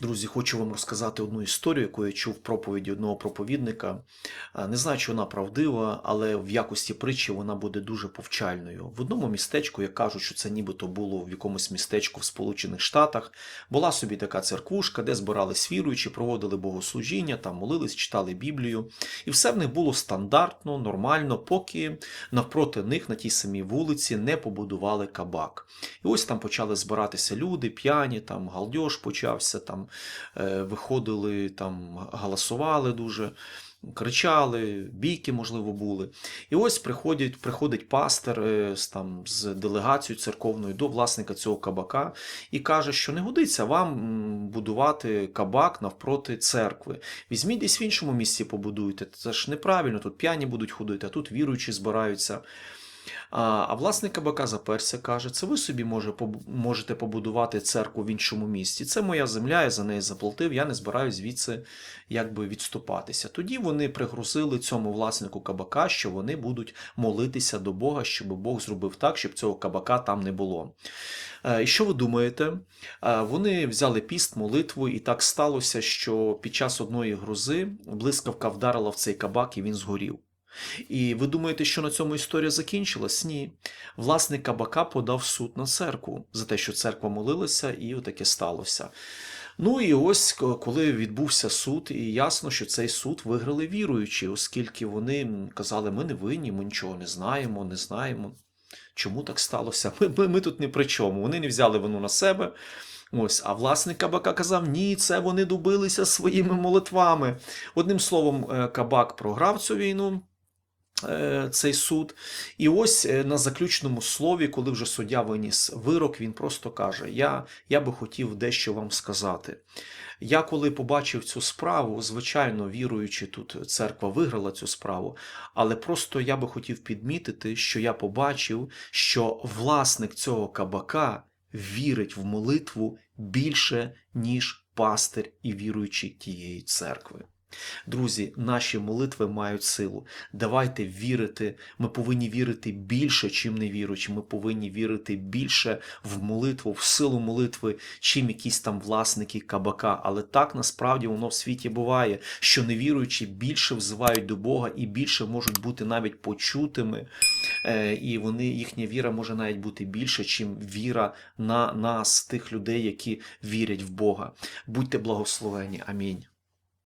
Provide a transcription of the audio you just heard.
Друзі, хочу вам розказати одну історію, яку я чув в проповіді одного проповідника. Не знаю, чи вона правдива, але в якості притчі вона буде дуже повчальною. В одному містечку, як кажуть, що це нібито було в якомусь містечку в Сполучених Штатах, була собі така церквушка, де збирались віруючі, проводили богослужіння, там молились, читали Біблію. І все в них було стандартно, нормально, поки навпроти них на тій самій вулиці не побудували кабак. І ось там почали збиратися люди, п'яні, там галдьош почався, там е, виходили, там галасували дуже, кричали, бійки, можливо, були. І ось приходять, приходить пастор е, там, з делегацією церковною до власника цього кабака і каже, що не годиться вам будувати кабак навпроти церкви. Візьміть десь в іншому місці побудуйте. Це ж неправильно, тут п'яні будуть ходити, а тут віруючі збираються. А, власник кабака заперся, каже: це ви собі може, можете побудувати церкву в іншому місті. Це моя земля, я за неї заплатив, я не збираюсь звідси якби відступатися. Тоді вони пригрозили цьому власнику кабака, що вони будуть молитися до Бога, щоб Бог зробив так, щоб цього кабака там не було. Е, І що ви думаєте? Е, Вони взяли піст, молитву, і так сталося, що під час одної грози блискавка вдарила в цей кабак і він згорів. І ви думаєте, що на цьому історія закінчилась? Ні. Власник кабака подав суд на церкву за те, що церква молилася, і отаке сталося. Ну і ось коли відбувся суд, і ясно, що цей суд виграли віруючі, оскільки вони казали, ми не винні, ми нічого не знаємо, не знаємо. Чому так сталося? Ми, ми, ми тут ні при чому. Вони не взяли вину на себе. Ось, а власник кабака казав: ні, це вони добилися своїми молитвами. Одним словом, е, кабак програв цю війну. Е, Цей суд, і ось е, на заключному слові, коли вже суддя виніс вирок, він просто каже: Я, я би хотів дещо вам сказати. Я коли побачив цю справу, звичайно, віруючи, тут церква виграла цю справу, але просто я би хотів підмітити, що я побачив, що власник цього кабака вірить в молитву більше, ніж пастир і віруючі тієї церкви. Друзі, наші молитви мають силу. Давайте вірити. Ми повинні вірити більше, чим не віруючи. Ми повинні вірити більше в молитву, в силу молитви, чим якісь там власники кабака. Але так насправді воно в світі буває, що невіруючі більше взивають до Бога і більше можуть бути навіть почутими. Е, І вони, їхня віра може навіть бути більше, чим віра на нас, тих людей, які вірять в Бога. Будьте благословені. Амінь.